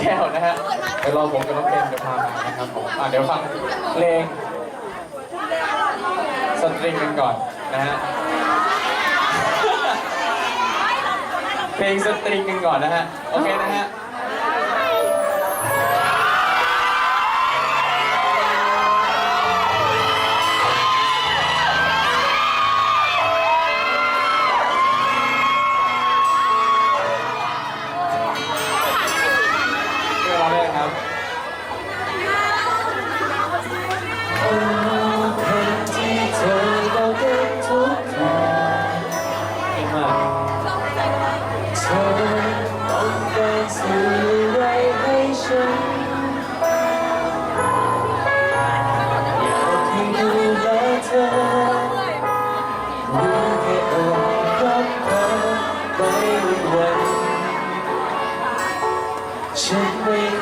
แก้วนะฮะเดี๋ยวรอผมกับน้องเพนจะพามานะครับผมอะเดี๋ยวฟังเพลงสตริงกันก่อนนะฮะเพลงสตริงกันก่อนนะฮะโอเคนะฮะ ฉันไม่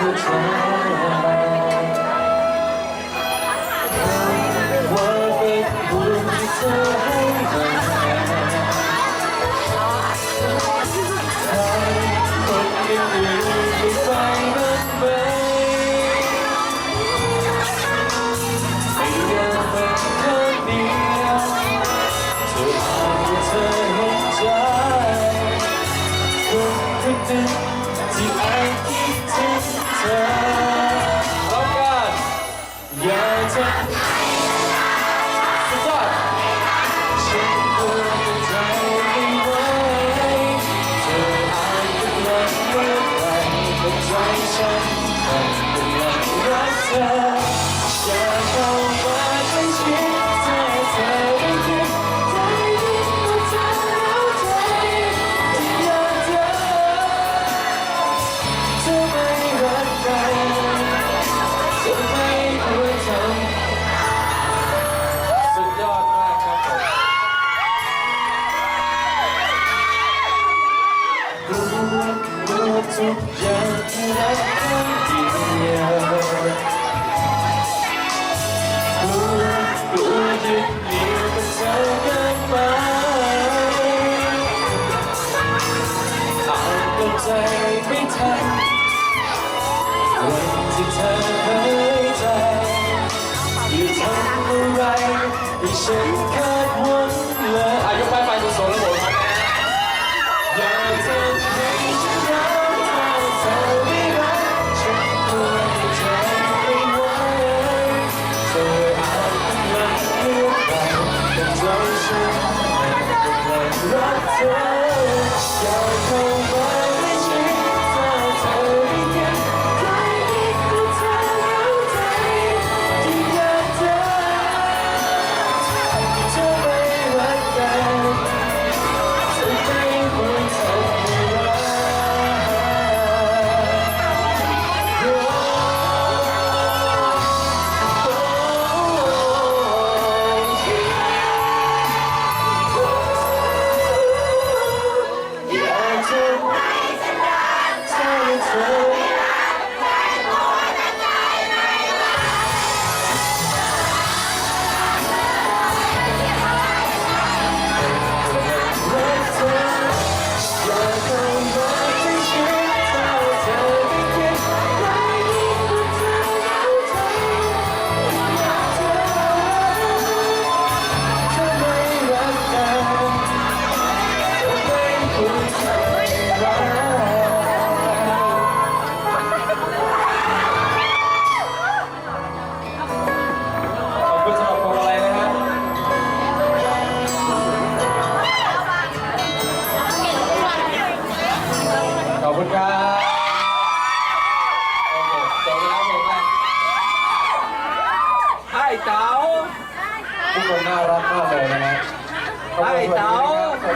รู้ทุกอย่างที่รักคนเดียวรู้รู้ยึดเหนี่ยวกับเธอเกินไปอาจก็ใจไม่ทันวันที่เธอเผยใจอย่าทำอะไรให้ฉันคาดหวังเลยอายุไปไปกุศลแล้วผมค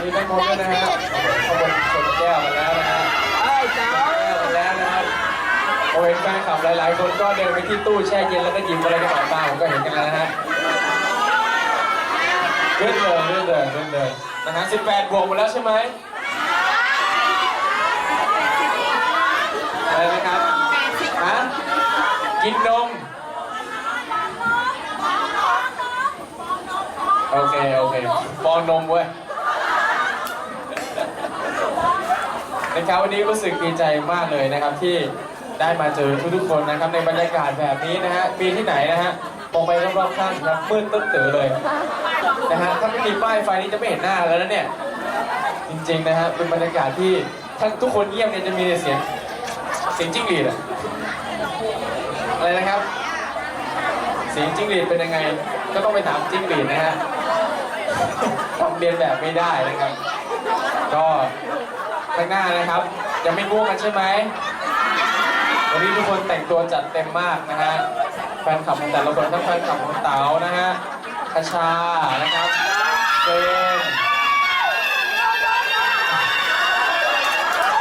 สวัสดีแม่โมด้วนะฮะขบคุณสดแก้วมาแล้วนะฮะไอ้เต๋าแก้วมาแล้วนะครับผมเห็นแฟนคลับหลาย ๆ คนก็เดินไปที่ตู้แช่เย็นแล้วก็หยิบอะไรกันออกมาผมก็เห็นกันแล้วนะฮะเลื่อนเดินเลื่อนเดินเลื่อนเดินนะฮะ18บวกหมดแล้วใช่ไหมอะไรนะครับฮะกินนมโอเค โอเคฟองนมเว้ย นะครับวันนี้รู้สึกดีใจมากเลยนะครับที่ได้มาเจอทุกๆคนนะครับในบรรยากาศแบบนี้นะฮะมีที่ไหนนะฮะมองไปรอบๆข้างครับมืดตึ๊ดตื่อเลยนะฮะถ้าไม่มีป้ายไฟนี้จะไม่เห็นหน้าแล้วนะเนี่ยจริงๆนะฮะเป็นบรรยากาศที่ถ้าทุกคนเงียบเนี่ยจะมีเสียงเสียงจิ้งหรีดอะอะไรนะครับ เสียงจิ้งหรีดเป็นยังไง ก็ต้องไปถามจิ้งหรีดนะฮะทำเรียนแบบไม่ได้นะครับ ก็ ข้างหน้านะครับ ยังไม่ง่วงกันใช่ไหมวันนี้ทุกคนแต่งตัวจัดเต็มมากนะฮะแฟนคลับของแต่ละคนทั้งแฟนคลับของเต๋านะฮะคาชานะครับเฟรม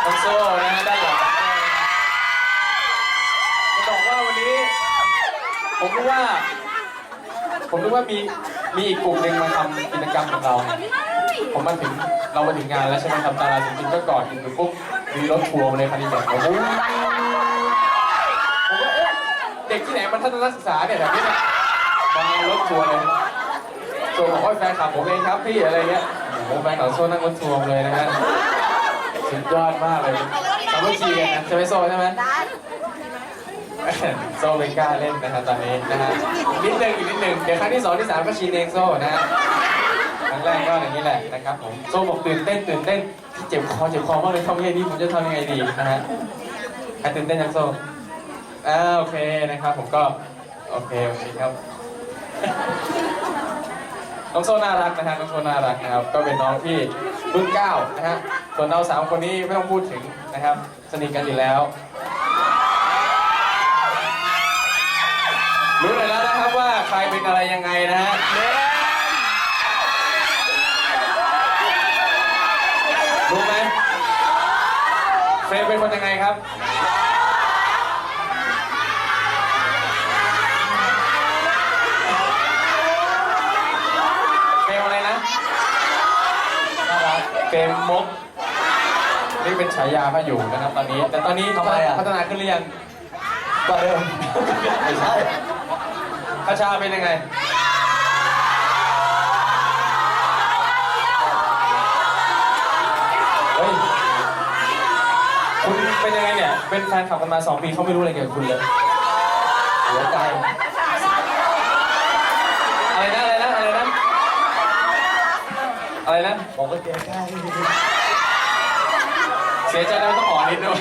น้องโซ่นะฮะด้านหลังจะบอกว่าวันนี้ ผมรู้ว่า ผมรู้ว่ามีมีอีกกลุ่มหนึ่งมาทำกิจกรรมกับเรา ผมมาถึงเรามาถึงงานแล้วใช่ไหมครับดาราศิลปินก็กอดกันอยู่ปุ๊บมีรถทัวร์มาเลยคันนี้แบบโอ้โหผมว่าเอ๊ะเด็กที่ไหนมันทัศนศึกษาเนี่ยแบบนี้เนี่ยมารถทัวร์เลยโซบอกว่าแฟนคลับผมเองครับพี่อะไรเงี้ยโอ้แฟนคลับโซ่นั่งรถทัวร์เลยนะฮะสุดยอดมากเลยสามัคคีกันนะใช่ไหมโซ่ใช่ไหมโซ่ไม่กล้าเล่นนะครับตอนนี้นะฮะนิดนึงอีกนิดนึงเดี๋ยวครั้งที่สองที่สามก็ชินเองโซ่นะฮะ รั้งแรกก็อย่างนี้แหละนะครับผมโซ่บอกตื่นเต้นตื่นเต้นเจ็บคอเจ็บคอมากเลยทำยังไงดีผมจะทำยังไงดีนะฮะใครตื่นเต้นยังโซ่อ่าโอเคนะครับ ผมก็โอเคโอเคครับน้องโซ่น่ารักนะฮะน้องโซ่น่ารักนะครับ ก็เป็นน้องที่รุ่นเก้านะฮะส่วนเราสามคนนี้ไม่ต้องพูดถึงนะครับ สนิทกันอยู่แล้วรู้เลยแล้วนะครับว่าใครเป็นอะไรยังไงนะฮะรู้ไหมเฟรมเป็นคนยังไงครับ เฟรมอะไรนะน่ารักเฟรมมกนี่เป็นฉายามาอยู่นะครับตอนนี้ แต่ตอนนี้ทำไมอะ พัฒนาขึ้นหรือยัง กว่าเดิมไม่ใช่คาชาเป็นยังไง เฮ้ย คุณ เป็นยังไงเนี่ย เป็นแฟนคลับกันมาสองปีเขาไม่รู้อะไรเกี่ยวกับคุณเลยเสียใจอะไรนะอะไรนะอะไรนะอะไรนะบอกว่าเสียใจเสียใจแล้วต้องอ่อนนิดด้วย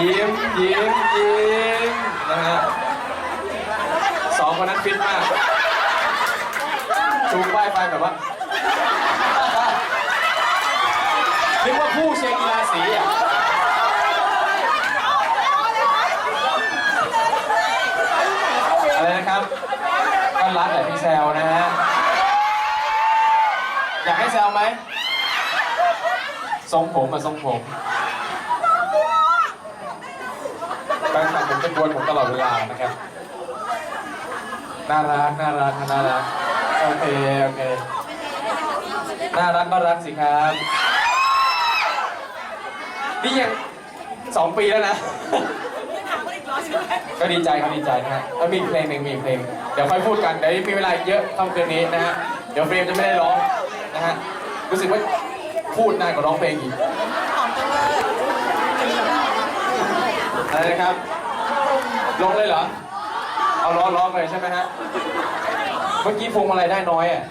ยิ้มยิ้มยิ้มนะฮะสองคนนั้นฟิตมาก ชูป้ายไฟแบบว่านึกว่าผู้เชียร์กีฬาสีอะอะไรนะครับก็รักแต่พี่แซวนะฮะ อยากให้แซวไหมทรงผมอะทรงผมแฟนคลับผมจะกวนผมตลอดเวลานะครับ น่ารัก น่ารัก น่ารัก โอเค โอเค น่ารักก็รักสิครับ นี่ยังสองปีแล้วนะ ก็ดีใจครับดีใจนะฮะแล้วมีเพลงหนึ่งมีเพลง เดี๋ยวค่อยพูดกัน เดี๋ยวมีเวลาอีกเยอะค่ำคืนนี้นะฮะ เดี๋ยวเฟรมจะไม่ได้ร้องนะฮะ รู้สึกว่าพูดนานกว่าร้องเพลงอีกอะไรนะครับ ลงเลยเหรอ เอาร้องร้องเลยใช่ไหมฮะ เมื่อกี้พวงมาลัยได้น้อยอะ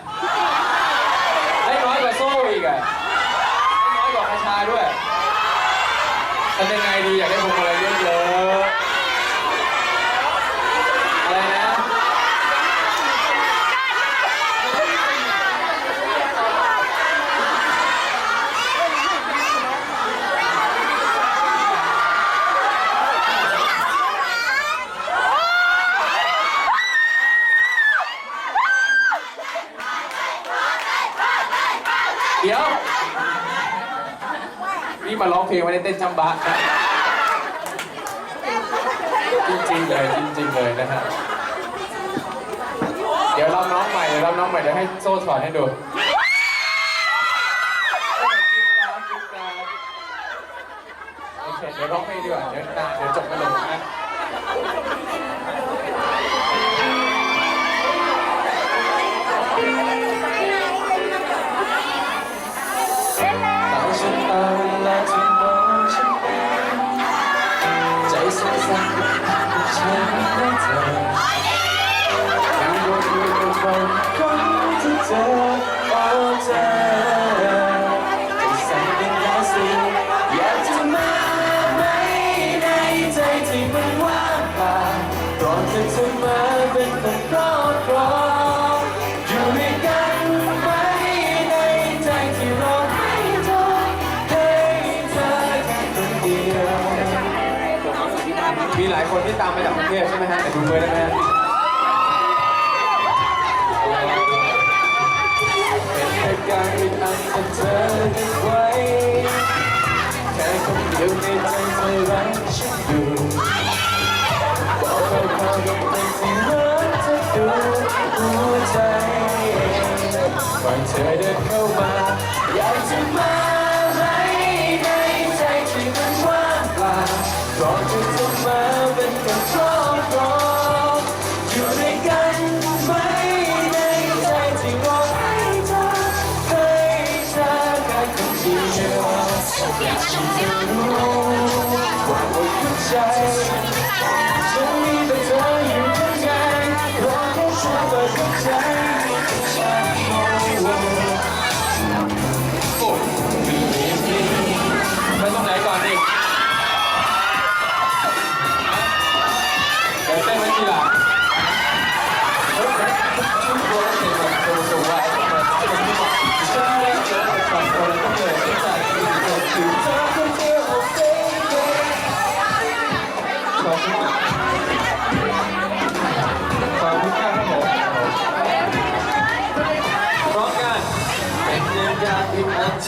ได้น้อยกว่าโซ่อีกอะ ได้น้อยกว่าคาชาด้วยทำยังไงดีอยากได้พวงมาลัยเยอะๆ อะไรนะ เดี๋ยว นี่มาร้อง เพลงไม่ได้เต้นจำบะนะจริงๆเลยจริงๆเลยนะฮะเดี๋ยวรับน้องใหม่เดี๋ยวรับน้องใหม่เดี๋ยวให้โซ่ถอดให้ดูโอเคเดี๋ยวร้องเพลงดีกว่าเดี๋ยวนานเดี๋ยวจบกันลงนะ มีหลายคนที่ตามมาจากกรุงเทพใช่ไหมฮะแต่ดูมือได้ไหมฮะเป็นเหตุการณ์ที่อันจะเธอก็บไว้แค่คนเดียวในใจเธอรักฉันอยู่บอกเขาเขากับเป็นที่รักเธอดูหัวใจก่อนเธอเดินเข้ามา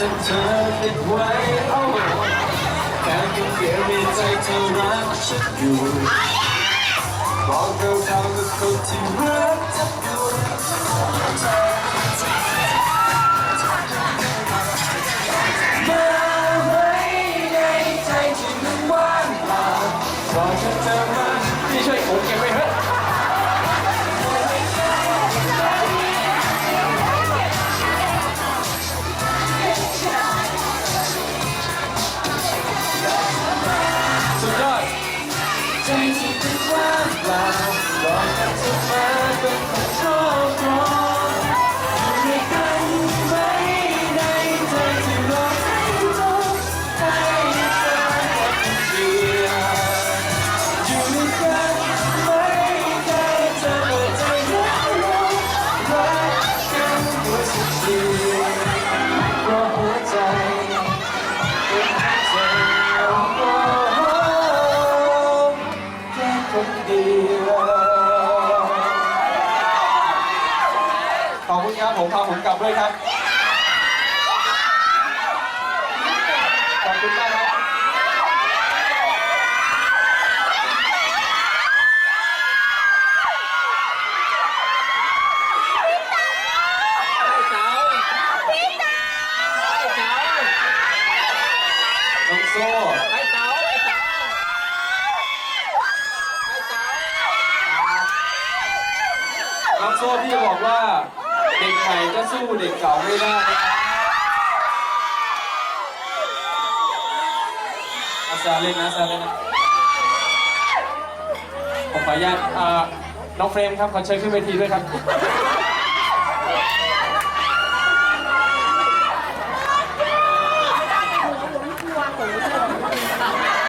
ที่อาจะเธอติดไว้เอาแค่เพียงเดียวในใจเธอรักฉันอยู่บอกเราเท่ากับคนที่รักเธออยู่ คุณครับผมพาผมกลับด้วยครับ ขอบคุณมากครับน้องโซ่น้องโซ่ที่จะบอกว่า เด็กใหม่ก็สู้เด็กเก่าไม่ได้นะครับอาซาเล่นนะอาซาเล่นนะผมขออนุญาตน้องเฟรมครับขอเชิญขึ้นเวทีด้วยครับ